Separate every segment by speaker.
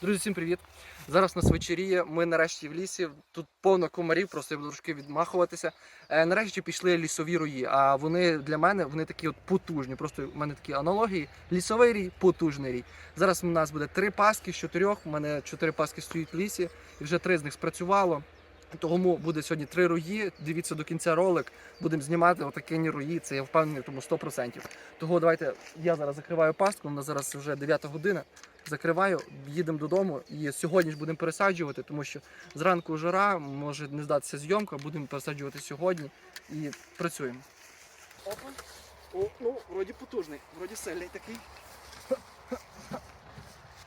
Speaker 1: Друзі, всім привіт! Зараз у нас вечеріє. Ми нарешті в лісі. Тут повно комарів, просто я буду трошки відмахуватися. Е, нарешті пішли лісові рої. А вони для мене вони такі от потужні. Просто в мене такі аналогії. Лісовий рій, потужний рій. Зараз у нас буде три паски з чотирьох. У мене чотири паски стоять в лісі, і вже три з них спрацювало. Тому буде сьогодні три рої. Дивіться до кінця ролик. Будемо знімати отакі рої. Це я впевнений, тому 100%. Того давайте я зараз закриваю пастку. У нас зараз вже 9 година. Закриваю, їдемо додому і сьогодні ж будемо пересаджувати, тому що зранку жара, може не здатися зйомка, будемо пересаджувати сьогодні і працюємо. Опа. О, ну, вроді потужний, вроді сильний такий.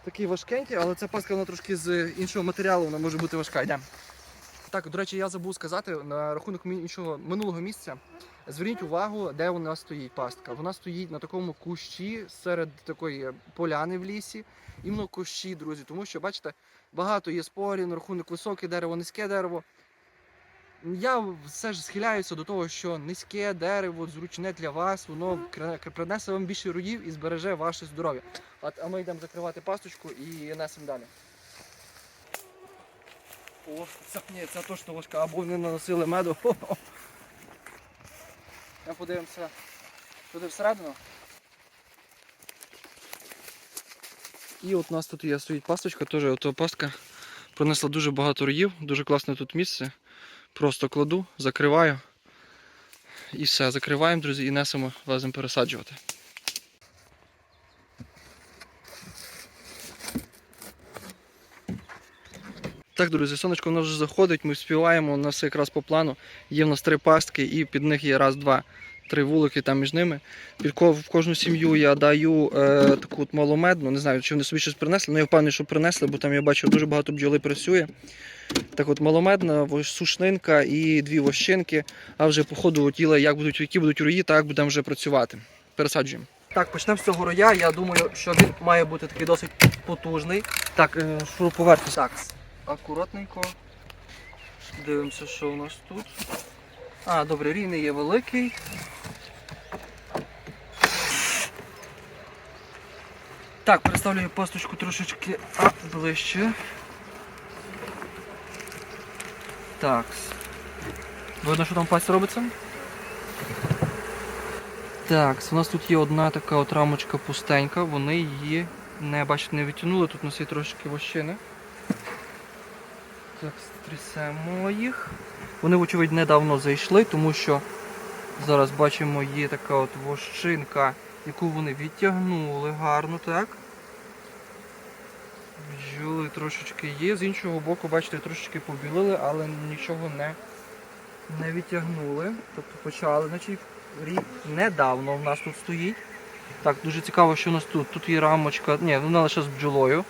Speaker 1: Такий важкенький, але ця паска вона трошки з іншого матеріалу, вона може бути важка. Йдемо. Так, до речі, я забув сказати на рахунок іншого минулого місця. Зверніть увагу, де вона стоїть пастка. Вона стоїть на такому кущі серед такої поляни в лісі. Іменно кущі, друзі. Тому що, бачите, багато є спорів на рахунок високе дерево, низьке дерево. Я все ж схиляюся до того, що низьке дерево зручне для вас, воно принесе вам більше руїв і збереже ваше здоров'я. А ми йдемо закривати пасточку і несемо далі. О, це, ні, це точно важка, або вони наносили меду. Ми подивимося туди всередину. І от у нас тут є стоїть пасточка, теж ото пастка принесла дуже багато роїв, дуже класне тут місце. Просто кладу, закриваю. І все, закриваємо, друзі, і несемо, леземо пересаджувати. Так, друзі, сонечко в нас вже заходить, ми співаємо, у нас якраз по плану. Є в нас три пастки, і під них є раз, два, три вулики там між ними. Під ко- в кожну сім'ю я даю е, таку от маломедну. Не знаю, чи вони собі щось принесли, але я впевнений, що принесли, бо там я бачу дуже багато бджоли працює. Так от маломедна, сушнинка і дві вощинки. А вже по ходу тіла, як будуть, які будуть рої, так будемо вже працювати. Пересаджуємо. Так, почнемо з цього роя. Я думаю, що він має бути такий досить потужний. Так, е, шуруповерт. Так, акуратненько. Дивимося, що у нас тут. А, добре, рівний є великий. Так, переставлю пасточку трошечки а, ближче. Так. Видно, що там пасть робиться? Так, у нас тут є одна така от рамочка пустенька, вони її не бачите, не відтягнули, тут у нас є трошки вощини. Так, стрісемо їх. Вони, вочевидь, недавно зайшли, тому що зараз бачимо, є така от вощинка, яку вони відтягнули гарно, так? Бджоли трошечки є. З іншого боку, бачите, трошечки побілили, але нічого не, не відтягнули. Тобто почали, значить рік недавно в нас тут стоїть. Так, дуже цікаво, що у нас тут. Тут є рамочка, ні, вона лише з бджолою.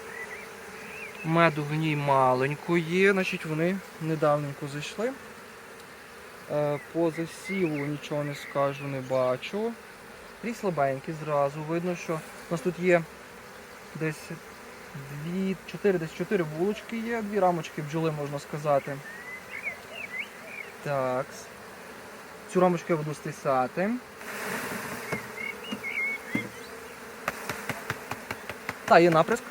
Speaker 1: Меду в ній маленько є, значить вони недавненько зайшли. Е, По засіву нічого не скажу, не бачу. Рік слабенький зразу. Видно, що у нас тут є десь дві, чотири, десь чотири вулочки є, дві рамочки бджоли, можна сказати. Так. Цю рамочку я буду стисати. Так, є наприск.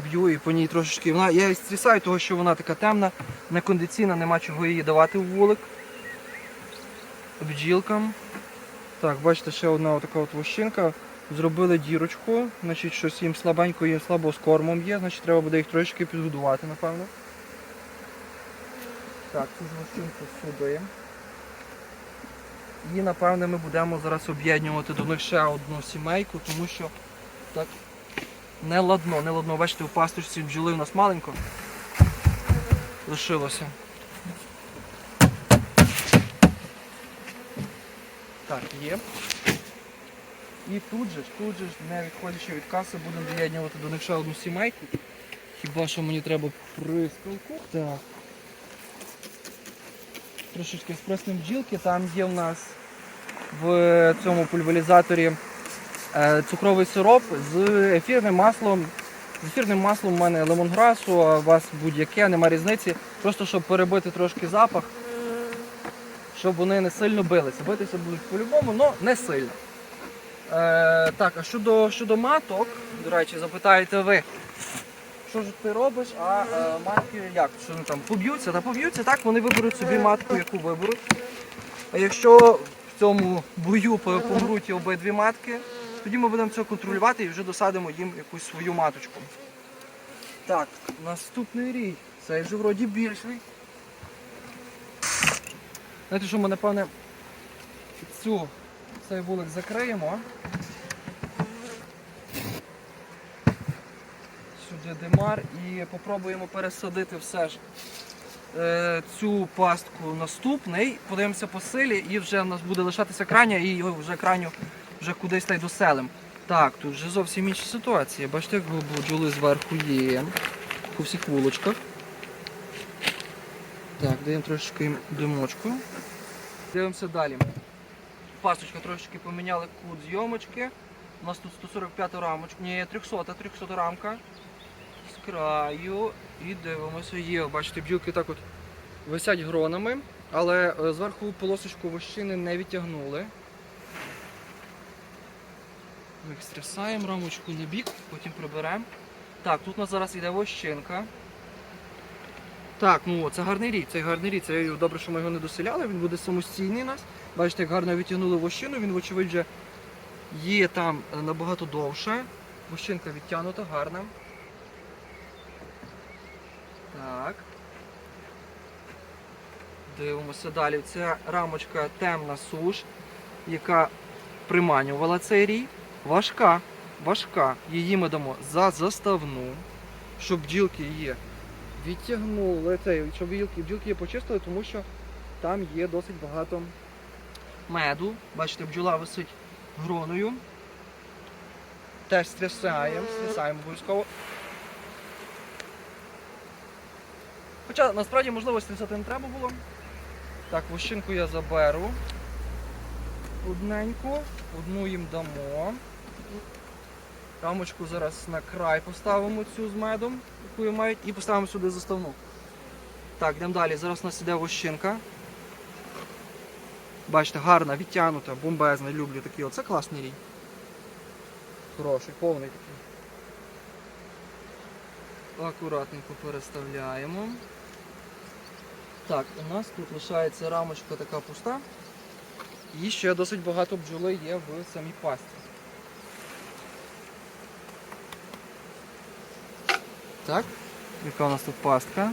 Speaker 1: Б'ю і по ній трошечки. Вона, я її стрісаю, тому що вона така темна, некондиційна, нема чого її давати в вулик. Бджілкам. Так, бачите, ще одна така от вощинка. Зробили дірочку, значить щось їм слабенько є, слабо з кормом є, значить треба буде їх трошечки підгодувати, напевно. Так, цю ж вощинку сюди. І напевне ми будемо зараз об'єднувати до них ще одну сімейку, тому що так не ладно, не ладно. Бачите, у пасточці бджоли у нас маленько лишилося. Так, є. І тут же, тут же, не відходячи від каси, будемо доєднувати до них ще одну сімейку. Хіба що мені треба прискалку. Так. Трошечки спреснем бджілки. Там є в нас в цьому пульверизаторі е, цукровий сироп з ефірним маслом. З ефірним маслом у мене лемонграсу, а у вас будь-яке, нема різниці. Просто щоб перебити трошки запах, щоб вони не сильно билися. Битися будуть по-любому, але не сильно. Е, так, а щодо, щодо маток, до речі, запитаєте ви, що ж ти робиш, а е, матки як? Що вони там поб'ються? Та поб'ються, так вони виберуть собі матку, яку виберуть. А якщо в цьому бою по- помруть обидві матки, тоді ми будемо це контролювати і вже досадимо їм якусь свою маточку. Так, наступний рій. Цей вже вроді більший. Знаєте, що ми напевне цю цей вулик закриємо. Сюди димар і попробуємо пересадити все ж е, цю пастку наступний. Подивимося по силі і вже в нас буде лишатися крайня і вже крайню вже кудись та доселим. Так, тут вже зовсім інша ситуація. Бачите, як бджоли зверху є по всіх вулочках. Так, даємо трошечки димочку. Дивимося далі. Пасочка трошечки поміняли кут зйомочки. У нас тут 145 рамочка, ні, 300, 300 рамка. З краю. І дивимося. Є, бачите, бджілки так от висять гронами, але е, зверху полосочку вощини не відтягнули. Ми їх стрясаємо, рамочку на бік, потім приберемо. Так, тут у нас зараз йде вощинка. Так, ну це гарний рік, це гарний рік. Це добре, що ми його не доселяли, він буде самостійний у нас. Бачите, як гарно відтягнули вощину, він, вочевидь, вже є там е, набагато довше. Вощинка відтягнута, гарна. Так. Дивимося далі. Це рамочка темна суш, яка приманювала цей рій. Важка, важка. Її ми дамо за заставну, щоб бджілки її відтягнули, цей, щоб бджілки, бджілки її почистили, тому що там є досить багато меду. Бачите, бджола висить гроною. Теж стрясаємо, стрясаємо обов'язково. Хоча насправді можливо стрясати не треба було. Так, вощинку я заберу. Одненьку, одну їм дамо. Рамочку зараз на край поставимо цю з медом, яку мають, і поставимо сюди заставну. Так, йдемо далі. Зараз у нас іде вощинка. Бачите, гарна, відтягнута, бомбезна, люблю такі. Оце класний рій. Хороший, повний такий. Акуратненько переставляємо. Так, у нас тут лишається рамочка така пуста. І ще досить багато бджоли є в самій пасті. Так, яка у нас тут пастка?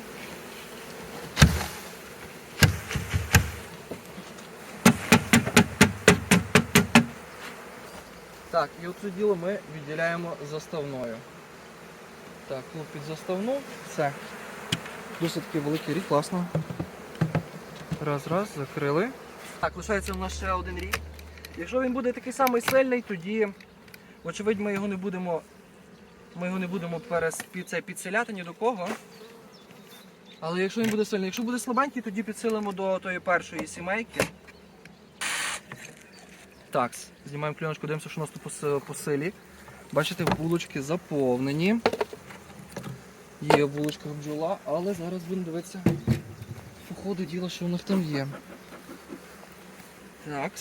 Speaker 1: Так, і оцю діло ми відділяємо заставною. Так, ну під заставну все. Досить такий великий рік, класно. Раз, раз, закрили. Так, лишається у нас ще один рік. Якщо він буде такий самий сильний, тоді, очевидь, ми його не будемо. Ми його не будемо підселяти ні до кого. Але якщо він буде сильний, якщо буде слабенький, тоді підсилимо до тої першої сімейки. Так, знімаємо кліночку, дивимося, що у нас тут по, силі. Бачите, вулочки заповнені. Є в вулочках бджола, але зараз будемо дивитися по діла, що в них там є. Так.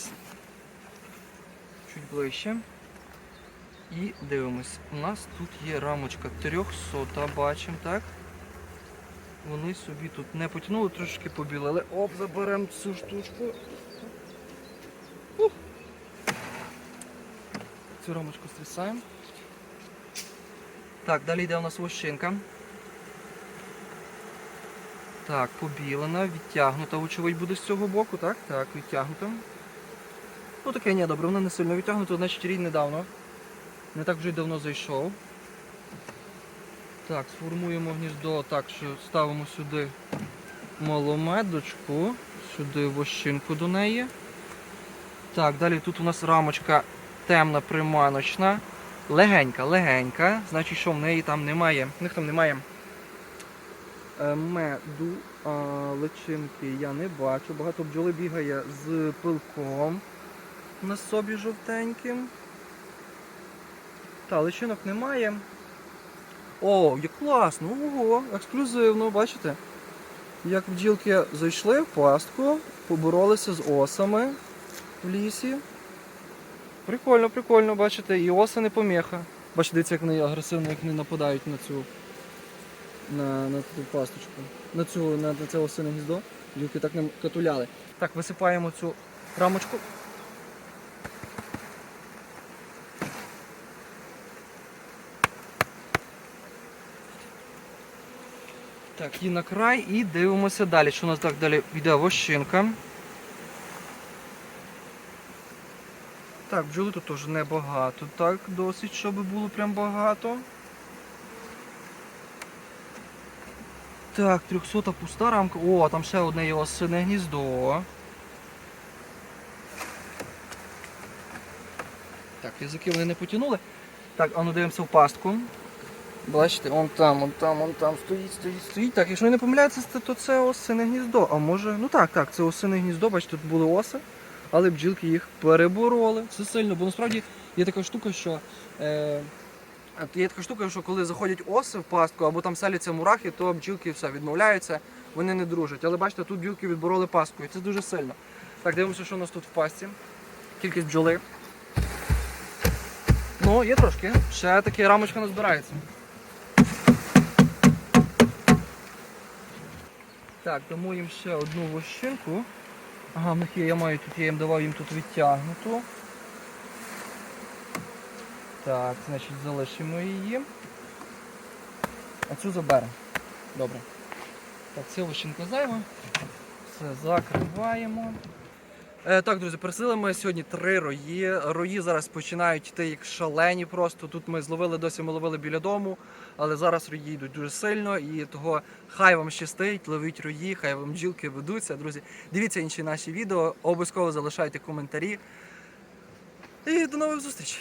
Speaker 1: Чуть ближче. І дивимось. У нас тут є рамочка 300, бачимо, так? Вони собі тут не потягнули, трошки побілили. Оп, заберемо цю штучку. Ух. Цю рамочку стрясаємо. Так, далі йде у нас вощинка. Так, побілена, відтягнута, очевидь, буде з цього боку, так? Так, відтягнута. Ну таке ні, добре, вона не сильно відтягнута, значить рій недавно. Не так вже й давно зайшов. Так, сформуємо гніздо так, що ставимо сюди маломедочку, сюди вощинку до неї. Так, далі тут у нас рамочка темна приманочна. Легенька, легенька. Значить, що в неї там немає. В них там немає е, меду, а, личинки я не бачу. Багато бджоли бігає з пилком на собі жовтеньким. Та, личинок немає. О, як класно! Ого, ексклюзивно, бачите? Як бджілки зайшли в пастку, поборолися з осами в лісі. Прикольно, прикольно, бачите, і оси не поміха. Бачите, дивіться, як вони агресивно як вони нападають на цю на, на цю пасточку. На цю на, на це осине гніздо. Бджілки так нам катуляли. Так, висипаємо цю рамочку. Так, і на край, і дивимося далі. Що у нас так далі йде вощинка. Так, бджоли тут теж небагато, так, досить, щоб було прям багато. Так, 300 пуста рамка. О, там ще одне є осине гніздо. Так, язики вони не потягнули. Так, а ну дивимося в пастку. Бачите, он там, он там, он там стоїть, стоїть, стоїть. Так, якщо я не помиляюся, то це осине гніздо. А може, ну так, так, це осине гніздо, бачите, тут були оси, але бджілки їх перебороли. Це сильно, бо насправді є така штука, що. Е, Є така штука, що коли заходять оси в пастку або там селяться мурахи, то бджілки все відмовляються, вони не дружать. Але бачите, тут бджілки відбороли пастку, і це дуже сильно. Так, дивимося, що у нас тут в пасті. Кількість бджоли. Ну, є трошки. Ще таки рамочка не Так, дамо їм ще одну вощинку. Ага, в них є, я маю тут, я їм давав їм тут відтягнуту. Так, значить залишимо її. А цю заберемо. Добре. Так, ця вощинка зайва. Все, закриваємо. Е, так, друзі, просили ми сьогодні три рої. Рої зараз починають йти як шалені просто. Тут ми зловили, досі ми ловили біля дому, але зараз рої йдуть дуже сильно і того хай вам щастить, ловіть рої, хай вам бджілки ведуться. Друзі, дивіться інші наші відео, обов'язково залишайте коментарі. І до нових зустрічей!